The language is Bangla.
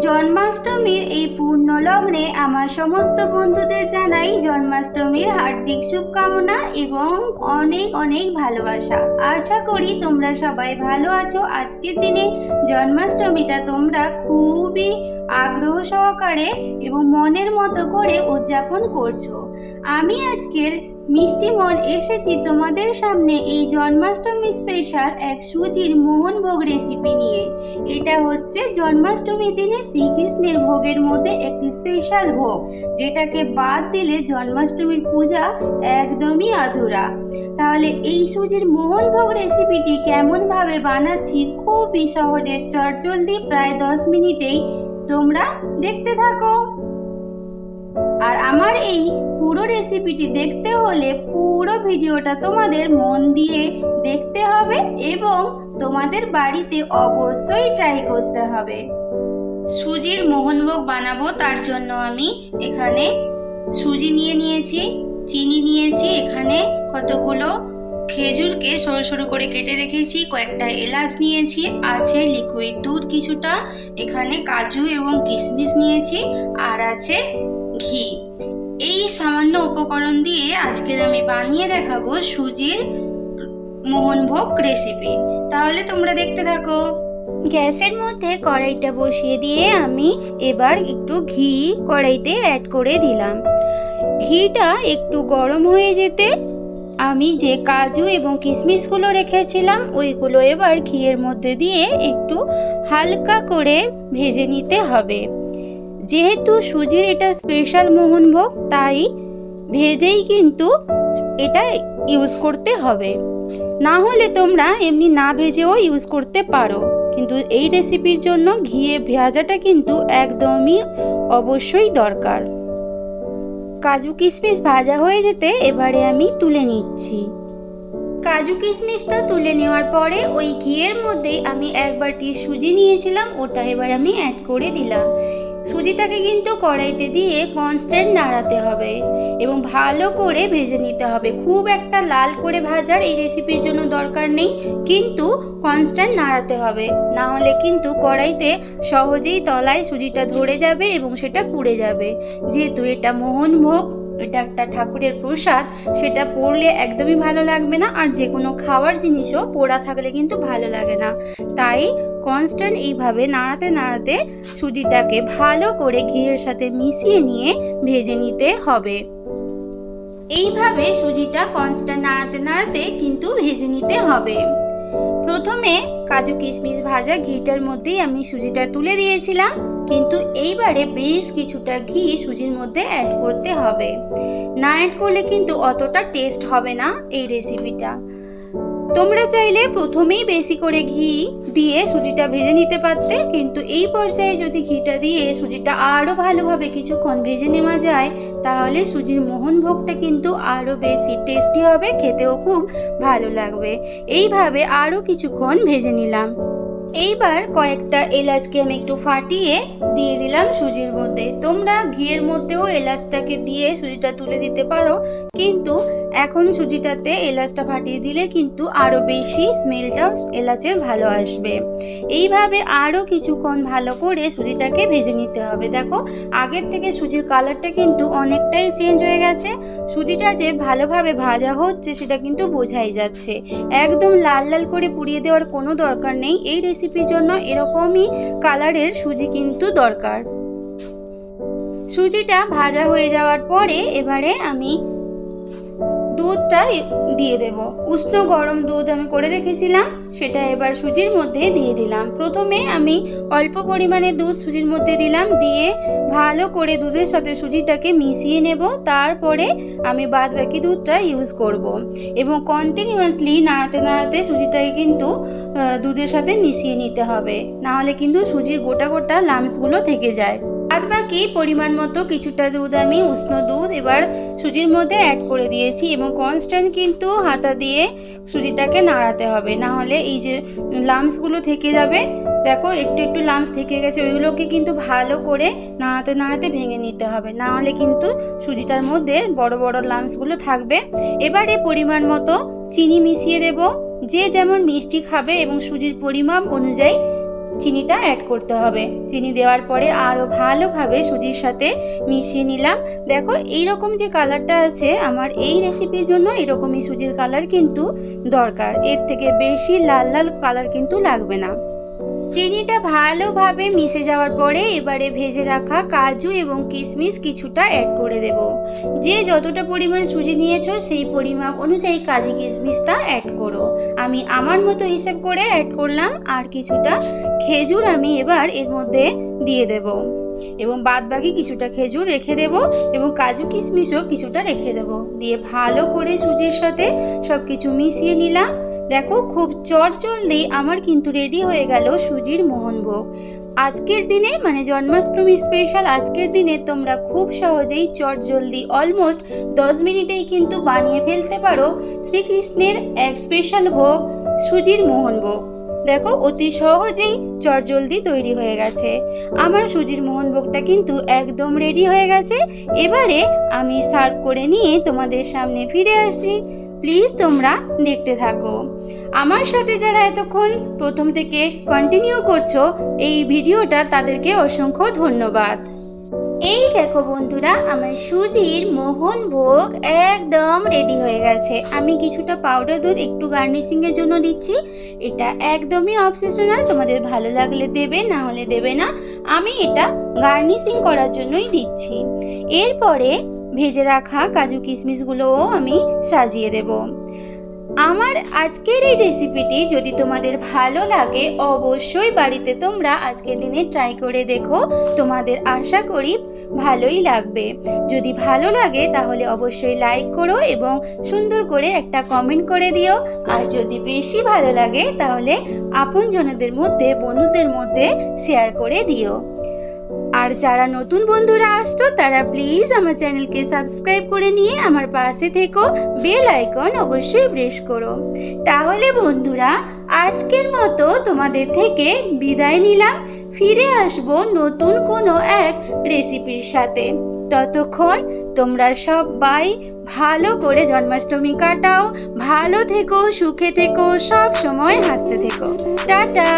জন্মাষ্টমীর এই পূর্ণ লগ্নে আমার সমস্ত বন্ধুদের জানাই জন্মাষ্টমীর হার্দিক শুভকামনা এবং অনেক অনেক ভালোবাসা। আশা করি তোমরা সবাই ভালো আছো। আজকের দিনে জন্মাষ্টমীটা তোমরা খুবই আগ্রহ সহকারে এবং মনের মতো করে উদযাপন করছ। আমি আজকের মিষ্টি মন এসেছি তোমাদের সামনে এই জন্মাষ্টমী স্পেশাল এক সুজির মোহনভোগ রেসিপি নিয়ে। এটা হচ্ছে জন্মাষ্টমীর দিনে শ্রীকৃষ্ণের ভোগের মধ্যে একটি স্পেশাল ভোগ, যেটাকে বাদ দিলে জন্মাষ্টমীর পূজা একদমই আধুরা। তাহলে এই সুজির মোহনভোগ রেসিপিটি কেমনভাবে বানাচ্ছি খুবই সহজে, চটজলদি প্রায় দশ মিনিটেই তোমরা দেখতে থাকো। আর আমার এই পুরো রেসিপিটি দেখতে হলে পুরো ভিডিওটা তোমাদের মন দিয়ে দেখতে হবে এবং তোমাদের বাড়িতে অবশ্যই ট্রাই করতে হবে। সুজির মোহনভোগ বানাবো, তার জন্য আমি এখানে সুজি নিয়ে নিয়েছি, চিনি নিয়েছি, এখানে কতগুলো খেজুরকে সরু সরু করে কেটে রেখেছি, কয়েকটা এলাচ নিয়েছি, আছে লিকুইড দুধ কিছুটা, এখানে কাজু এবং কিশমিশ নিয়েছি, আর আছে ঘি। এই সামান্য উপকরণ দিয়ে আজকের আমি বানিয়ে দেখাবো সুজির মোহনভোগ রেসিপি তাহলে তোমরা দেখতে থাকো। গ্যাসের মধ্যে কড়াইটা বসিয়ে দিয়ে আমি এবার একটু ঘি কড়াইতে অ্যাড করে দিলাম। ঘিটা একটু গরম হয়ে যেতে আমি যে কাজু এবং কিশমিশগুলো রেখেছিলাম, ওইগুলো এবার ঘিয়ের মধ্যে দিয়ে একটু হালকা করে ভেজে নিতে হবে। যেহেতু সুজির এটা স্পেশাল মোহনভোগ তাই ভেজেই কিন্তু এটা ইউজ করতে হবে। না হলে তোমরা এমনি না ভেজেও ইউজ করতে পারো। কিন্তু এই রেসিপির জন্য ঘিয়ে ভেজাটা কিন্তু একদমই অবশ্যই দরকার। কাজু কিশমিশ ভাজা হয়ে যেতে এবারে আমি তুলে নিচ্ছি। কাজু কিশমিশটা তুলে নেওয়ার পরে ওই ঘিয়ের মধ্যেই আমি এক বাটি সুজি নিয়েছিলাম, ওটা এবার আমি অ্যাড করে দিলাম। সুজিটাকে কিন্তু কড়াইতে দিয়ে কনস্ট্যান্ট নাড়াতে হবে এবং ভালো করে ভেজে নিতে হবে। খুব একটা লাল করে ভাজার এই রেসিপির জন্য দরকার নেই, কিন্তু কনস্ট্যান্ট নাড়াতে হবে। না হলে কিন্তু কড়াইতে সহজেই তলায় সুজিটা ধরে যাবে এবং সেটা পুড়ে যাবে। যেহেতু এটা মোহনভোগ এটা একটা ঠাকুরের প্রসাদ, সেটা পড়লে একদমই ভালো লাগবে না। আর যে কোনো খাওয়ার জিনিসও পোড়া থাকলে কিন্তু ভালো লাগে না। তাই কনস্ট্যান্ট এইভাবে নাড়াতে নাড়াতে সুজিটাকে ভালো করে ঘিয়ের সাথে মিশিয়ে নিয়ে ভেজে নিতে হবে। এইভাবে সুজিটা কনস্ট্যান্ট নাড়াতে নাড়াতে কিন্তু ভেজে নিতে হবে। প্রথমে কাজু কিশমিশ ভাজা ঘিটার মধ্যেই আমি সুজিটা তুলে দিয়েছিলাম, কিন্তু এইবারে বেশ কিছুটা ঘি সুজির মধ্যে অ্যাড করতে হবে। না অ্যাড করলে কিন্তু অতটা টেস্ট হবে না এই রেসিপিটা তোমরা চাইলে প্রথমেই বেশি করে ঘি দিয়ে সুজিটা ভেজে নিতে পারতে, কিন্তু এই পর্যায়ে যদি ঘিটা দিয়ে সুজিটা আরও ভালোভাবে কিছুক্ষণ ভেজে নেওয়া যায়, তাহলে সুজির মোহনভোগটা কিন্তু আরও বেশি টেস্টি হবে, খেতেও খুব ভালো লাগবে। এইভাবে আরও কিছুক্ষণ ভেজে নিলাম। এইবার কয়েকটা এলাচকে আমি একটু ফাটিয়ে দিয়ে দিলাম সুজির মধ্যে। তোমরা ঘিয়ের মধ্যেও এলাচটাকে দিয়ে সুজিটা তুলে দিতে পারো, কিন্তু এখন সুজিটাতে এলাচটা ফাটিয়ে দিলে কিন্তু আরও বেশি স্মেলটা এলাচের ভালো আসবে। এইভাবে আরও কিছুক্ষণ ভালো করে সুজিটাকে ভেজে নিতে হবে। দেখো, আগের থেকে সুজির কালারটা কিন্তু অনেকটাই চেঞ্জ হয়ে গেছে। সুজিটা যে ভালোভাবে ভাজা হচ্ছে সেটা কিন্তু বোঝাই যাচ্ছে। একদম লাল লাল করে পুড়িয়ে দেওয়ার কোনো দরকার নেই। এই রেসিপির জন্য এরকমই কালারের সুজি কিন্তু দরকার। সুজিটা ভাজা হয়ে যাওয়ার পরে এবারে আমি দুধটা দিয়ে দেব। উষ্ণ গরম দুধ আমি করে রেখেছিলাম। সেটা এবার সুজির মধ্যে দিয়ে দিলাম। প্রথমে আমি অল্প পরিমাণে দুধ সুজির মধ্যে দিলাম, দিয়ে ভালো করে দুধের সাথে সুজিটাকে মিশিয়ে নেব। তারপরে আমি বাদ বাকি দুধটা ইউজ করব। এবং কন্টিনিউয়াসলি নাড়াতে নাড়াতে সুজিটাকে কিন্তু দুধের সাথে মিশিয়ে নিতে হবে। নাহলে কিন্তু সুজির গোটা গোটা লামসগুলো থেকে যায়। বাদ বাকি পরিমাণ মতো কিছুটা দুধ আমি উষ্ণ দুধ এবার সুজির মধ্যে অ্যাড করে দিয়েছি এবং কনস্ট্যান্ট কিন্তু হাতা দিয়ে সুজিটাকে নাড়াতে হবে। না হলে এই যে লামসগুলো থেকে যাবে, দেখো একটু একটু লামস থেকে গেছে, ওইগুলোকে কিন্তু ভালো করে নাড়াতে নাড়াতে ভেঙে নিতে হবে। না হলে কিন্তু সুজিটার মধ্যে বড় বড় লামসগুলো থাকবে। এবারে পরিমাণ মতো চিনি মিশিয়ে দেব। যে যেমন মিষ্টি খাবে এবং সুজির পরিমাপ অনুযায়ী চিনিটা অ্যাড করতে হবে। চিনি দেওয়ার পরে আরও ভালোভাবে সুজির সাথে মিশিয়ে নিলাম। দেখো এই রকম যে কালারটা আছে, আমার এই রেসিপির জন্য এরকমই সুজির কালার কিন্তু দরকার। এর থেকে বেশি লাল লাল কালার কিন্তু লাগবে না। চিনিটা ভালোভাবে মিশে যাওয়ার পরে এবারে ভেজে রাখা কাজু এবং কিশমিশ কিছুটা অ্যাড করে দেব। যে যতটা পরিমাণ সুজি নিয়েছো সেই পরিমাপ অনুযায়ী কাজু কিশমিশটা অ্যাড করো। আমি আমার মতো হিসেব করে অ্যাড করলাম, আর কিছুটা খেজুর আমি এবার এর মধ্যে দিয়ে দেব। এবং বাদ বাকি কিছুটা খেজুর রেখে দেব এবং কাজু কিশমিশও কিছুটা রেখে দেব। দিয়ে ভালো করে সুজির সাথে সব কিছু মিশিয়ে নিলাম। দেখো, খুব চটজলদি আমার কিন্তু রেডি হয়ে গেল সুজির মোহনভোগ আজকের দিনে মানে জন্মাষ্টমী স্পেশাল আজকের দিনে তোমরা খুব সহজেই চটজলদি অলমোস্ট দশ মিনিটেই কিন্তু বানিয়ে ফেলতে পারো শ্রীকৃষ্ণের এক স্পেশাল ভোগ, সুজির মোহনভোগ দেখো, অতি সহজেই চটজলদি তৈরি হয়ে গেছে। আমার সুজির মোহনভোগটা কিন্তু একদম রেডি হয়ে গেছে। এবারে আমি সার্ভ করে নিয়ে তোমাদের সামনে ফিরে আসি। প্লিজ তোমরা দেখতে থাকো। আমার সাথে যারা এতক্ষণ প্রথম থেকে কন্টিনিউ করছ, এই ভিডিওটা তাদেরকে অসংখ্য ধন্যবাদ। এই দেখো বন্ধুরা, আমার সুজির মোহন ভোগ একদম রেডি হয়ে গেছে। আমি কিছুটা পাউডার দুধ, একটু গার্নিশিংয়ের জন্য দিচ্ছি। এটা একদমই অবসেশনাল তোমাদের ভালো লাগলে দেবে, না হলে দেবে না। আমি এটা গার্নিশিং করার জন্যই দিচ্ছি। এরপরে ভেজে রাখা কাজু কিশমিশগুলোও আমি সাজিয়ে দেব। আমার আজকের এই রেসিপিটি যদি তোমাদের ভালো লাগে, অবশ্যই বাড়িতে তোমরা আজকের দিনে ট্রাই করে দেখো। তোমাদের আশা করি ভালোই লাগবে। যদি ভালো লাগে, তাহলে অবশ্যই লাইক করো এবং সুন্দর করে একটা কমেন্ট করে দিও। আর যদি বেশি ভালো লাগে, তাহলে আপনজনদের মধ্যে, বন্ধুদের মধ্যে শেয়ার করে দিও। আর যারা নতুন বন্ধুরা আসছো, তারা প্লিজ আমার চ্যানেলকে সাবস্ক্রাইব করে নিয়ে আমার পাশে থেকো বেল আইকন অবশ্যই প্রেস করো। তাহলে বন্ধুরা, আজকের মতো তোমাদের থেকে বিদায় নিলাম। ফিরে আসব নতুন কোনো এক রেসিপির সাথে। ততক্ষণ তোমরা সবাই ভালো করে জন্মাষ্টমী কাটাও, ভালো থেকো, সুখে থেকো, সব সময় হাসতে থেকো। টাটা!